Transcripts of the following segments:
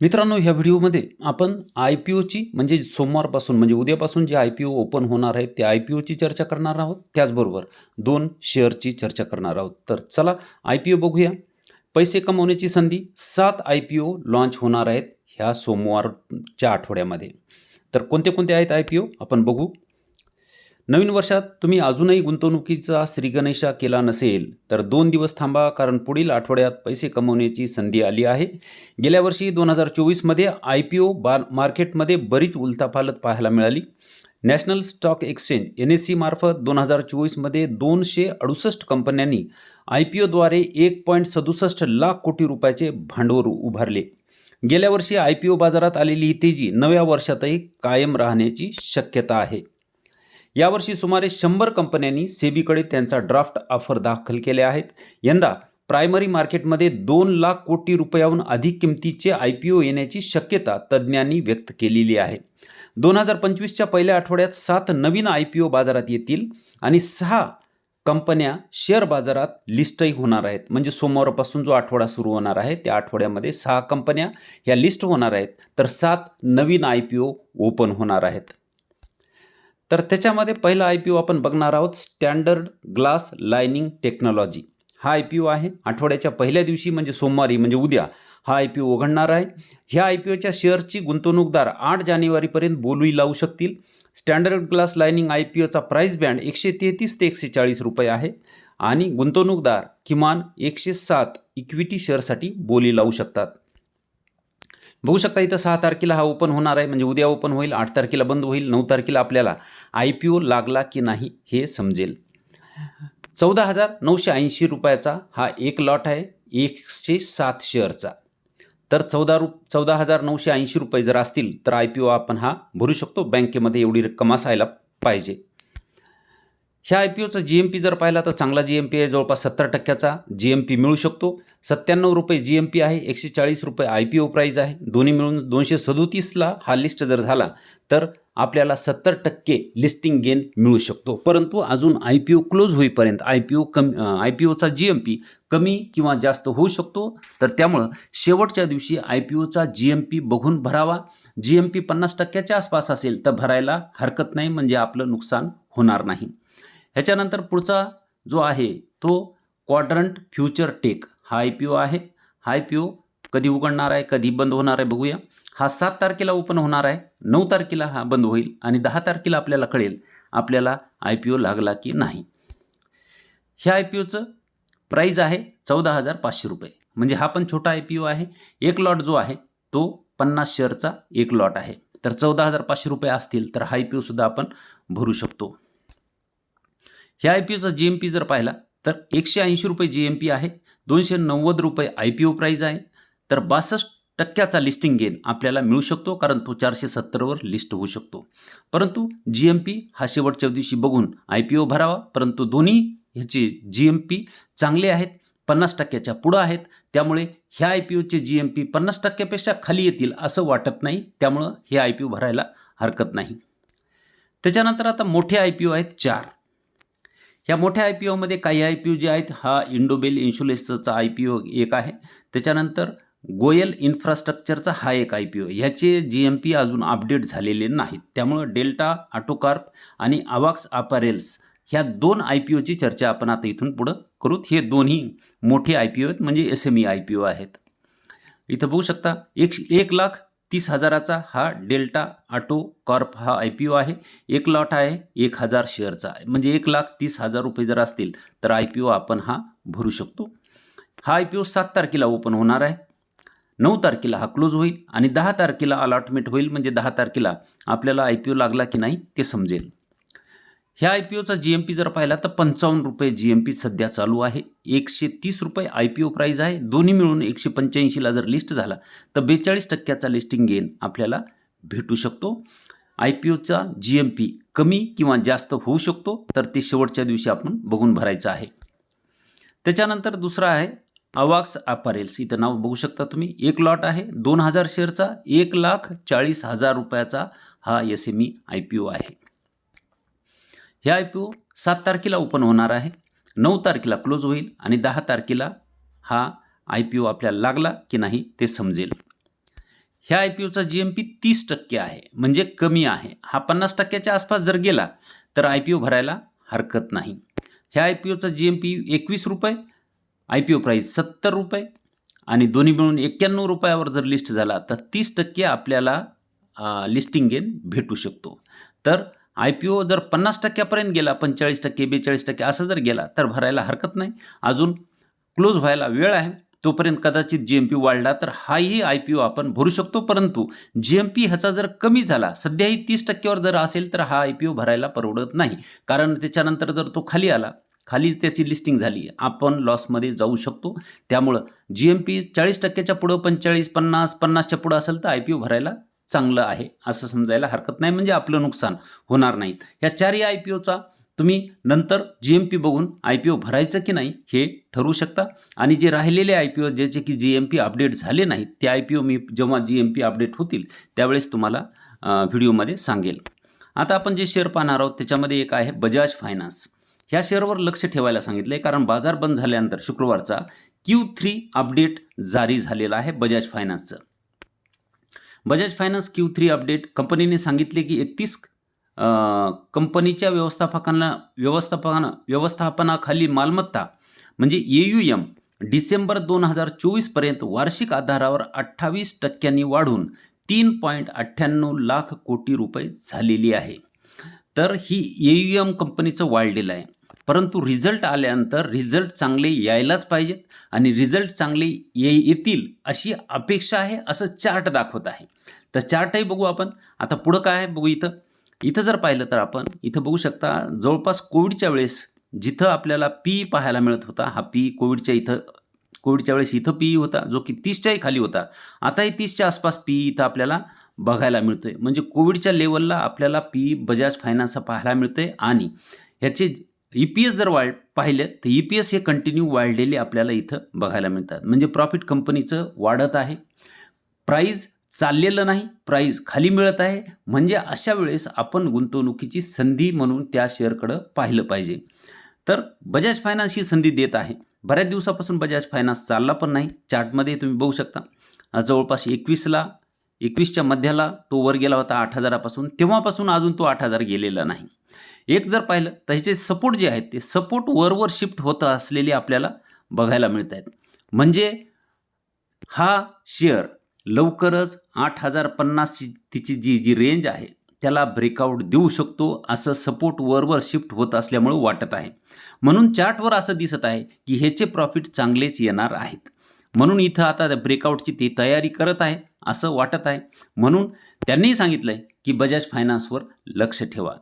मित्रांनो ह्या व्हिडिओमध्ये आपण आय पी ओची म्हणजे सोमवारपासून म्हणजे उद्यापासून जे आय पी ओ ओपन होणार आहेत त्या आय पी ओची चर्चा करणार आहोत. त्याचबरोबर दोन शेअरची चर्चा करणार आहोत. तर चला आय पी ओ बघूया. पैसे कमवण्याची संधी सात आय पी ओ लॉन्च होणार आहेत ह्या सोमवारच्या आठवड्यामध्ये. तर कोणते कोणते आहेत आय पी ओ? आपण बघू. नवीन वर्षात तुम्ही अजूनही गुंतवणुकीचा श्रीगणेशा केला नसेल तर दोन दिवस थांबा कारण पुढील आठवड्यात पैसे कमवण्याची संधी आली आहे. गेल्या वर्षी दोन हजार चोवीसमध्ये आय पी ओ बा मार्केटमध्ये बरीच उलथापालत पाहायला मिळाली. National stock exchange N S C मार्फत दोन हजार चोवीसमध्ये दोनशे अडुसष्ट कंपन्यांनी आय पी ओद्वारे एक पॉईंट सदुसष्ट लाख कोटी रुपयाचे भांडवल उभारले. गेल्या वर्षी आय पी ओ बाजारात आलेली ही तेजी नव्या वर्षातही कायम राहण्याची शक्यता आहे. यावर्षी सुमारे शंभर कंपन्यांनी सेबीकडे त्यांचा ड्राफ्ट ऑफर दाखल केले आहेत. यंदा प्रायमरी मार्केटमध्ये दोन लाख कोटी रुपयाहून अधिक किमतीचे आय पी ओ येण्याची शक्यता तज्ज्ञांनी व्यक्त केलेली आहे. दोन हजार पंचवीसच्या पहिल्या आठवड्यात सात नवीन आय पी ओ बाजारात येतील आणि सहा कंपन्या शेअर बाजारात लिस्टही होणार आहेत. म्हणजे सोमवारपासून जो आठवडा सुरू होणार आहे त्या आठवड्यामध्ये सहा कंपन्या ह्या लिस्ट होणार आहेत. तर सात नवीन आय पी ओ ओपन होणार आहेत. तर त्याच्यामध्ये पहिला आय पी ओ आपण बघणार आहोत स्टँडर्ड ग्लास लायनिंग टेक्नॉलॉजी हा आय पी ओ आहे. आठवड्याच्या पहिल्या दिवशी म्हणजे सोमवारी म्हणजे उद्या हा आय पी ओ उघडणार आहे. ह्या आय पी ओच्या शेअरची गुंतवणूकदार आठ जानेवारीपर्यंत बोलवी लावू शकतील. Standard glass lining I P Ocha price band एकशे तेहतीस ते एकशे चाळीस रुपये आहे. आणि गुंतवणूकदार किमान एकशे सात इक्विटी शेअरसाठी बोली लावू शकतात. बघू शकता इथं सहा तारखेला हा ओपन होणार आहे. म्हणजे उद्या ओपन होईल आठ तारखेला बंद होईल नऊ तारखेला आपल्याला आय पी ओ लागला की नाही हे समजेल. चौदा हजार नऊशे ऐंशी रुपयाचा हा एक लॉट आहे एकशे सात शेअरचा. तर चौदा रु चौदा हजार नऊशे ऐंशी रुपये जर असतील तर आय पी ओ आपण हा भरू शकतो. बँकेमध्ये एवढी रक्कम असायला पाहिजे. ह्या आय पी ओचा जी एम पी जर पाहिला तर चांगला जी एम पी आहे जवळपास सत्तर टक्क्याचा जी एम पी मिळू शकतो. सत्त्याण्णव रुपये जी एम पी आहे एकशे चाळीस रुपये आय पी ओ प्राईज आहे. दोन्ही मिळून दोनशे सदोतीसला हा लिस्ट जर झाला तर आपल्याला सत्तर टक्के लिस्टिंग गेन मिळू शकतो. परंतु अजून आय पी ओ क्लोज होईपर्यंत आय पी ओ कमी आय पी ओचा जी एम पी कमी किंवा जास्त होऊ शकतो. तर त्यामुळं शेवटच्या दिवशी आय पी ओचा जी एम पी बघून भरावा. जी एम पी पन्नास टक्क्याच्या आसपास असेल तर भरायला हरकत नाही म्हणजे आपलं नुकसान होणार नाही. ह्याच्यानंतर पुढचा जो आहे तो क्वाड्रंट फ्युचर टेक हा आय पी ओ आहे. हा आय पी ओ कधी उघडणार आहे कधी बंद होणार आहे बघूया. हा सात तारखेला ओपन होणार आहे नऊ तारखेला हा बंद होईल आणि दहा तारखेला आपल्याला कळेल आपल्याला आय पी ओ लागला की नाही. ह्या आय पी ओचं प्राईज आहे चौदा हजार पाचशे रुपये. म्हणजे हा पण छोटा आय पी ओ आहे. एक लॉट जो आहे तो पन्नास शेअरचा एक लॉट आहे. तर चौदा हजार पाचशे रुपये असतील तर हा आय पी ओसुद्धा आपण भरू शकतो. ह्या आय पी ओचा जी एम पी जर पाहिला तर एकशे ऐंशी रुपये जी एम पी आहे दोनशे नव्वद रुपये आय पी ओ प्राईज आहे. तर बासष्ट टक्क्याचा लिस्टिंग गेन आपल्याला मिळू शकतो कारण तो चारशे सत्तरवर लिस्ट होऊ शकतो. परंतु जी एम पी हा शेवटच्या दिवशी बघून आय पी ओ भरावा परंतु दोन्ही ह्याचे जी एम पी चांगले आहेत पन्नास टक्क्याच्या पुढं आहेत. त्यामुळे ह्या आय पी ओचे जी एम पी पन्नास टक्क्यापेक्षा खाली येतील असं वाटत नाही. त्यामुळं हे आय पी ओ भरायला हरकत नाही. त्याच्यानंतर आता मोठे आय पी ओ आहेत चार. ह्या मोठ्या आय पी ओमध्ये काही आय पी ओ जे आहेत हा इंडोबेल इन्शुरन्सचा आय पी ओ एक आहे. त्याच्यानंतर गोयल इन्फ्रास्ट्रक्चरचा हा एक आय पी ओ ह्याचे जी एम पी अजून अपडेट झालेले नाहीत. त्यामुळं डेल्टा आटोकार्प आणि आवाक्स अपारेल्स ह्या दोन आय पी ओची चर्चा आपण आता इथून पुढं करूत हे दोन्ही मोठे आय पी ओ आहेत म्हणजे S M E I P O आहेत. इथं बघू शकता एक एक लाख तीस हजाराचा हा डेल्टा ऑटो कॉर्प हा आय पी ओ आहे. एक लॉट आहे एक हजार शेअरचा. आहे म्हणजे एक लाख तीस हजार रुपये जर असतील तर आय पी ओ आपण हा भरू शकतो. हा आय पी ओ सात तारखेला ओपन होणार आहे. नऊ तारखेला हा क्लोज होईल आणि दहा तारखेला अलॉटमेंट होईल. म्हणजे दहा तारखेला आपल्याला आय पी ओ लागला की नाही ते समजेल. ह्या आय पी ओचा जी एम पी जर पाहिला तर पंचावन्न रुपये जी एम पी सध्या चालू आहे. एकशे तीस रुपये आय पी ओ प्राईज आहे. दोन्ही मिळून एकशे पंच्याऐंशीला जर लिस्ट झाला तर बेचाळीस टक्क्याचा लिस्टिंग गेन आपल्याला भेटू शकतो. आय पी ओचा जी एम पी कमी किंवा जास्त होऊ शकतो तर ते शेवटच्या दिवशी आपण बघून भरायचं आहे. त्याच्यानंतर दुसरा आहे अवाक्स अपारेल्स इथं नाव बघू शकता तुम्ही. एक लॉट आहे दोन हजार शेअरचा एक लाख चाळीस हजार रुपयाचा हा S M E I P O आहे. हे आय पी ओ सात तारखेला ओपन होणार आहे. नऊ तारखेला क्लोज होईल आणि दहा तारखेला हा आय पी ओ आपल्याला लागला की नाही ते समजेल. ह्या आय पी ओचा जी एम पी तीस टक्के आहे म्हणजे कमी आहे. हा पन्नास टक्क्याच्या आसपास जर गेला तर आय पी ओ भरायला हरकत नाही. ह्या आय पी ओचा जी एम पी एकवीस रुपये आय पी ओ प्राईस सत्तर रुपये आणि दोन्ही मिळून एक्क्याण्णव रुपयावर जर लिस्ट झाला तर तीस टक्के आपल्याला लिस्टिंग गेन भेटू शकतो. तर आय पी ओ जर पन्नास टक्क्यापर्यंत गेला पंचेचाळीस टक्के बेचाळीस टक्के असं जर गेला तर भरायला हरकत नाही. अजून क्लोज व्हायला वेळ आहे. तोपर्यंत कदाचित जी एम पी वाढला तर हाही आय पी ओ आपण भरू शकतो. परंतु जी एम पी ह्याचा जर कमी झाला सध्याही तीस टक्क्यावर जर असेल तर हा आय पी ओ भरायला परवडत नाही. कारण त्याच्यानंतर जर तो खाली आला खाली त्याची लिस्टिंग झाली आपण लॉसमध्ये जाऊ शकतो. त्यामुळं जी एम पी चाळीस टक्क्याच्या पुढं पंचेचाळीस पन्नास पन्नासच्या पुढं असेल तर आय पी ओ भरायला चांगलं आहे असं समजायला हरकत नाही. म्हणजे आपलं नुकसान होणार नाही. ह्या चारही आय पी ओचा तुम्ही नंतर जी एम पी बघून आय पी ओ भरायचं की नाही हे ठरवू शकता. आणि जे राहिलेले आय पी ओ ज्याचे की जी एम पी अपडेट झाले नाहीत ते आय पी ओ मी जेव्हा जी एम पी अपडेट होतील त्यावेळेस तुम्हाला व्हिडिओमध्ये सांगेल. आता आपण जे शेअर पाहणार आहोत त्याच्यामध्ये एक आहे बजाज फायनान्स ह्या शेअरवर लक्ष ठेवायला सांगितलं आहे कारण बाजार बंद झाल्यानंतर शुक्रवारचा क्यू थ्री अपडेट जारी झालेला आहे Bajaj फायनान्सचं Bajaj finance Q three update. कंपनीने सांगितले की एकतीस कंपनीच्या व्यवस्थापकांना व्यवस्थापना व्यवस्थापनाखाली मालमत्ता म्हणजे ए यू एम डिसेंबर दोन हजार चोवीसपर्यंत वार्षिक आधारावर अठ्ठावीस टक्क्यांनी वाढून तीन पॉईंट अठ्ठ्याण्णव लाख कोटी रुपये झालेली आहे. तर ही ए यू एम कंपनीचं वाढलेलं आहे. परंतु रिझल्ट आल्यानंतर रिझल्ट चांगले यायलाच पाहिजेत आणि रिझल्ट चांगले ये येतील अशी अपेक्षा आहे असं चार्ट दाखवत आहे. तर चार्टही बघू आपण. आता पुढं काय आहे बघू इथं. इथं जर पाहिलं तर आपण इथं बघू शकता जवळपास कोविडच्या वेळेस जिथं आपल्याला पी पाहायला मिळत होता हा पी कोविडच्या इथं कोविडच्या वेळेस इथं पी होता जो की तीसच्याही खाली होता. आताही तीसच्या आसपास पी इथं आपल्याला बघायला मिळतोय. म्हणजे कोविडच्या लेवलला आपल्याला पी बजाज फायनान्स पाहायला मिळतोय आणि ह्याचे ई पी एस जर वाढ पाहिलं तर ई पी एस हे कंटिन्यू वाढलेले आपल्याला इथं बघायला मिळतात. म्हणजे प्रॉफिट कंपनीचं वाढत आहे. प्राईज चाललेलं नाही प्राईज खाली मिळत आहे. म्हणजे अशा वेळेस आपण गुंतवणुकीची संधी म्हणून त्या शेअरकडं पाहिलं पाहिजे. तर बजाज फायनान्स ही संधी देत आहे. बऱ्याच दिवसापासून बजाज फायनान्स चालला पण नाही. चार्टमध्ये तुम्ही बघू शकता. जवळपास एकवीसला एकवीसच्या मध्याला तो वर गेला होता आठ हजारापासून. तेव्हापासून अजून तो आठ हजार गेलेला नाही. एक जर पाहिलं तर ह्याचे सपोर्ट जे आहेत ते सपोर्ट वरवर शिफ्ट होत असलेले आपल्याला बघायला मिळत आहेत म्हणजे हा शेअर लवकरच आठ हजार पन्नास तिची जी जी रेंज आहे त्याला ब्रेकआउट देऊ शकतो असं सपोर्ट वरवर शिफ्ट होत असल्यामुळं वाटत आहे. म्हणून चार्टवर असं दिसत आहे की ह्याचे प्रॉफिट चांगलेच येणार आहेत. म्हणून इथं आता ब्रेकआउटची ती तयारी करत आहे असं वाटत आहे. म्हणून त्यांनीही सांगितलं आहे की बजाज फायनान्सवर लक्ष ठेवा.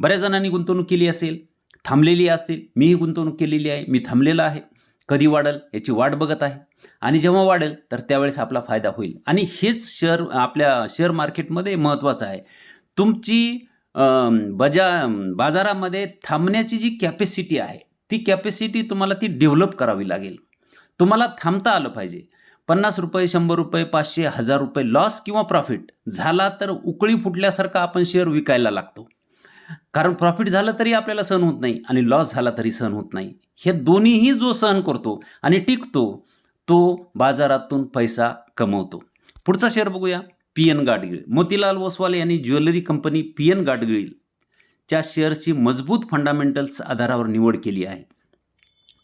बऱ्याच जणांनी गुंतवणूक केली असेल थांबलेली असतील मीही गुंतवणूक केलेली आहे मी थांबलेला आहे. कधी वाढेल याची वाट बघत आहे. आणि जेव्हा वाढेल तर त्यावेळेस आपला फायदा होईल. आणि हेच शेअर आपल्या शेअर मार्केटमध्ये महत्त्वाचं आहे. तुमची बजा बाजारामध्ये थांबण्याची जी कॅपॅसिटी आहे ती कॅपॅसिटी तुम्हाला ती डेव्हलप करावी लागेल. तुम्हाला थांबता आलं पाहिजे. पन्नास रुपये शंभर रुपये पाचशे हजार रुपये लॉस किंवा प्रॉफिट झाला तर उकळी फुटल्यासारखा आपण शेअर विकायला लागतो. कारण प्रॉफिट झालं तरी आपल्याला सहन होत नाही आणि लॉस झाला तरी सहन होत नाही. हे दोन्हीही जो सहन करतो आणि टिकतो तो बाजारातून पैसा कमवतो. पुढचा शेअर बघूया. P N Gadgil. Motilal Oswal यांनी jewellery company P N Gadgil च्या शेअर्सची मजबूत फंडामेंटल्स आधारावर निवड केली आहे.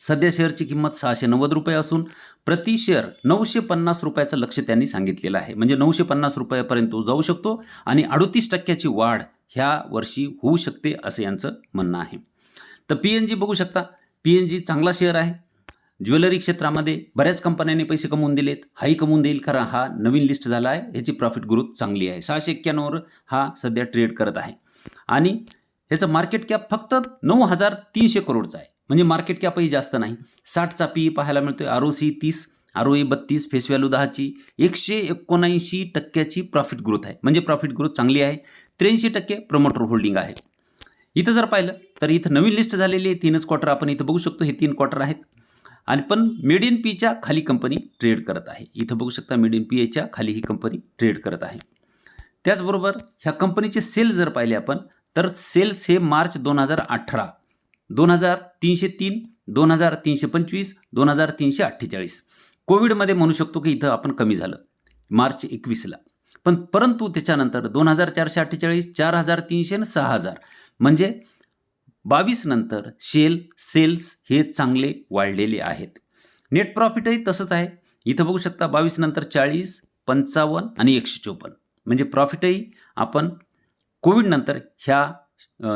सध्या शेअरची किंमत सहाशे नव्वद रुपये असून प्रति शेअर नऊशे पन्नास रुपयाचं लक्ष त्यांनी सांगितलेलं आहे. म्हणजे नऊशे पन्नास रुपयापर्यंत तो जाऊ शकतो आणि अडतीस टक्क्याची वाढ ह्या वर्षी होऊ शकते असं यांचं म्हणणं आहे. तर पी एन जी बघू शकता. पी एन जी चांगला शेअर आहे. ज्वेलरी क्षेत्रामध्ये बऱ्याच कंपन्यांनी पैसे कमवून दिलेत. हाही कमवून देईल कारण हा नवीन लिस्ट झाला आहे. ह्याची प्रॉफिट ग्रोथ चांगली आहे. सहाशे एक्क्याण्णववर हा सध्या ट्रेड करत आहे. आणि ह्याचं मार्केट कॅप फक्त नऊ हजार तीनशे करोडचा आहे. म्हणजे मार्केट कॅपही जास्त नाही. साठचा पी पाहायला मिळतोय आर ओ सी तीस आर ओ ए बत्तीस फेस व्हॅल्यू दहाची एकशे एकोणऐंशी टक्क्याची प्रॉफिट ग्रोथ आहे. म्हणजे प्रॉफिट ग्रोथ चांगली आहे. त्र्याऐंशी टक्के प्रमोटर होल्डिंग आहे. इथं जर पाहिलं तर इथं नवीन लिस्ट झालेली आहे. तीनच क्वार्टर आपण इथं बघू शकतो. हे तीन क्वार्टर आहेत. आणि पण मेड इन पीच्या खाली कंपनी ट्रेड करत आहे. इथं बघू शकता मेड इन पी एच्या खाली ही कंपनी ट्रेड करत आहे. त्याचबरोबर ह्या कंपनीचे सेल जर पाहिले आपण तर सेल्स हे मार्च दोन हजार अठरा दोन हजार तीनशे तीन दोन हजार तीनशे पंचवीस दोन हजार तीनशे अठ्ठेचाळीस. कोविडमध्ये म्हणू शकतो की इथं आपण कमी झालं. मार्च एकवीसला. पण परंतु त्याच्यानंतर दोन हजार चारशे अठ्ठेचाळीस चार हजार तीनशे आणि सहा हजार. म्हणजे बावीस नंतर शेल सेल्स हे चांगले वाढलेले आहेत. नेट प्रॉफिटही तसंच आहे. इथं बघू शकता बावीस नंतर चाळीस पंचावन्न आणि एकशे चोपन्न. म्हणजे प्रॉफिटही आपण कोविडनंतर ह्या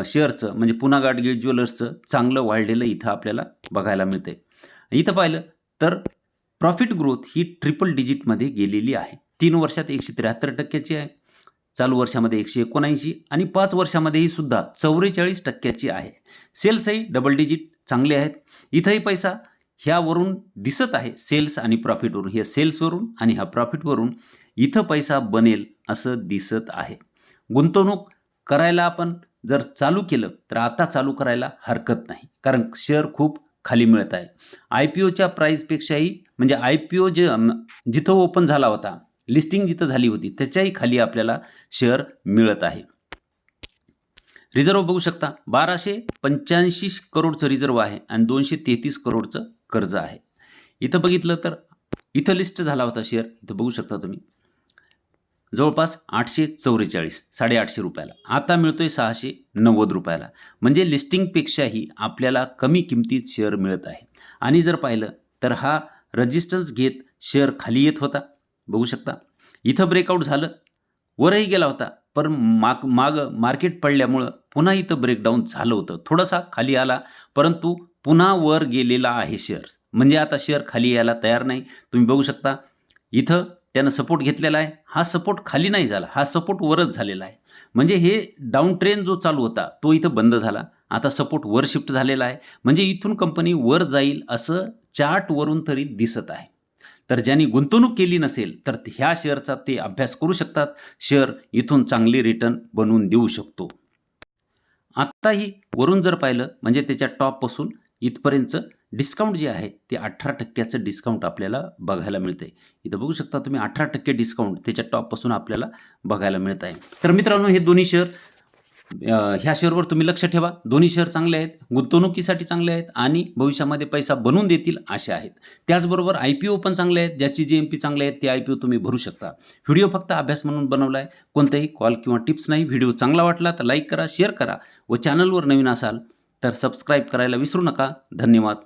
शेअरचं म्हणजे पुन्हा गाडगीळ ज्वेलर्सचं चांगलं वाढलेलं इथं आपल्याला बघायला मिळते इथं पाहिलं तर प्रॉफिट ग्रोथ ही ट्रिपल डिजिटमध्ये गेलेली आहे. तीन वर्षात एकशे त्र्याहत्तर टक्क्याची आहे. चालू वर्षामध्ये एकशे एकोणऐंशी आणि पाच वर्षामध्येही सुद्धा चौवेचाळीस टक्क्याची आहे. सेल्सही डबल डिजिट चांगले आहेत. इथंही पैसा ह्यावरून दिसत आहे सेल्स आणि प्रॉफिटवरून ह्या सेल्सवरून आणि ह्या प्रॉफिटवरून इथं पैसा बनेल असं दिसत आहे. गुंतवणूक करायला आपण जर चालू केलं तर आता चालू करायला हरकत नाही. कारण शेअर खूप खाली मिळत आहे. आय पी ओच्या प्राईजपेक्षाही म्हणजे आय पी ओ जे जिथं ओपन झाला होता लिस्टिंग जिथं झाली होती त्याच्याही खाली आपल्याला शेअर मिळत आहे. रिझर्व बघू शकता बाराशे पंच्याऐंशी करोडचं रिझर्व आहे आणि दोनशे तेहतीस करोडचं कर्ज आहे. इथं बघितलं तर इथं लिस्ट झाला होता शेअर इथं बघू शकता तुम्ही. जवळपास आठशे चौवेचाळीस साडेआठशे रुपयाला. आता मिळतो आहे सहाशे नव्वद रुपयाला. म्हणजे लिस्टिंगपेक्षाही आपल्याला कमी किमतीत शेअर मिळत आहे. आणि जर पाहिलं तर हा रजिस्टन्स घेत शेअर खाली येत होता. बघू शकता. इथं ब्रेकआउट झालं. वरही गेला होता. पण माग माग मार्केट पडल्यामुळं पुन्हा इथं ब्रेकडाऊन झालं होतं. थोडासा खाली आला. परंतु पुन्हा वर गेलेला आहे शेअर म्हणजे आता शेअर खाली यायला तयार नाही. तुम्ही बघू शकता. इथं त्यानं सपोर्ट घेतलेला आहे. हा सपोर्ट खाली नाही झाला. हा सपोर्ट वरच झालेला आहे. म्हणजे हे डाऊन ट्रेन जो चालू होता तो इथं बंद झाला. आता सपोर्ट वर शिफ्ट झालेला आहे. म्हणजे इथून कंपनी वर जाईल असं चार्टवरून तरी दिसत आहे. तर ज्यांनी गुंतवणूक केली नसेल तर ह्या शेअरचा ते अभ्यास करू शकतात. शेअर इथून चांगले रिटर्न बनवून देऊ शकतो. आत्ताही वरून जर पाहिलं म्हणजे त्याच्या टॉपपासून इथपर्यंतचं डिस्काउंट जे आहे ते अठरा टक्क्याचं डिस्काउंट आपल्याला बघायला मिळतं आहे इथं बघू शकता तुम्ही अठरा टक्के डिस्काउंट त्याच्या टॉपपासून आपल्याला बघायला मिळत आहे. तर मित्रांनो हे दोन्ही शेअर ह्या शेअरवर तुम्ही लक्ष ठेवा. दोन्ही शेअर चांगले आहेत गुंतवणुकीसाठी चांगले आहेत आणि भविष्यामध्ये पैसा बनवून देतील असे आहेत. त्याचबरोबर आय पी ओ पण चांगले आहेत ज्याची जी एम पी चांगले आहेत ते आय पी ओ तुम्ही भरू शकता. व्हिडिओ फक्त अभ्यास म्हणून बनवला आहे कोणताही कॉल किंवा टिप्स नाही. व्हिडिओ चांगला वाटला तर लाईक करा शेअर करा व चॅनलवर नवीन असाल तर सबस्क्राईब करायला विसरू नका. धन्यवाद.